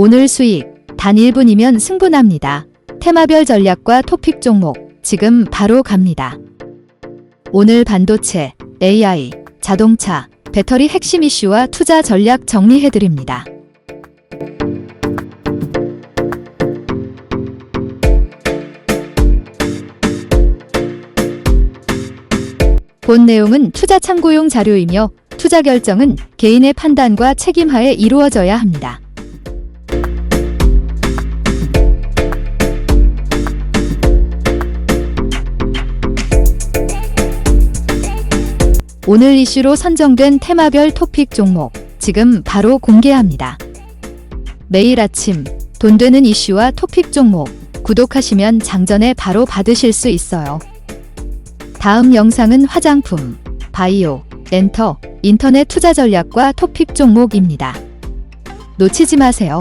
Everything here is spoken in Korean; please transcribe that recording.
오늘 수익 단 1분이면 승부납니다. 테마별 전략과 토픽 종목 지금 바로 갑니다. 오늘 반도체, AI, 자동차, 배터리 핵심 이슈와 투자 전략 정리해드립니다. 본 내용은 투자 참고용 자료이며 투자 결정은 개인의 판단과 책임하에 이루어져야 합니다. 오늘 이슈로 선정된 테마별 토픽 종목 지금 바로 공개합니다. 매일 아침 돈 되는 이슈와 토픽 종목 구독하시면 장전에 바로 받으실 수 있어요. 다음 영상은 화장품, 바이오, 엔터, 인터넷 투자 전략과 토픽 종목입니다. 놓치지 마세요.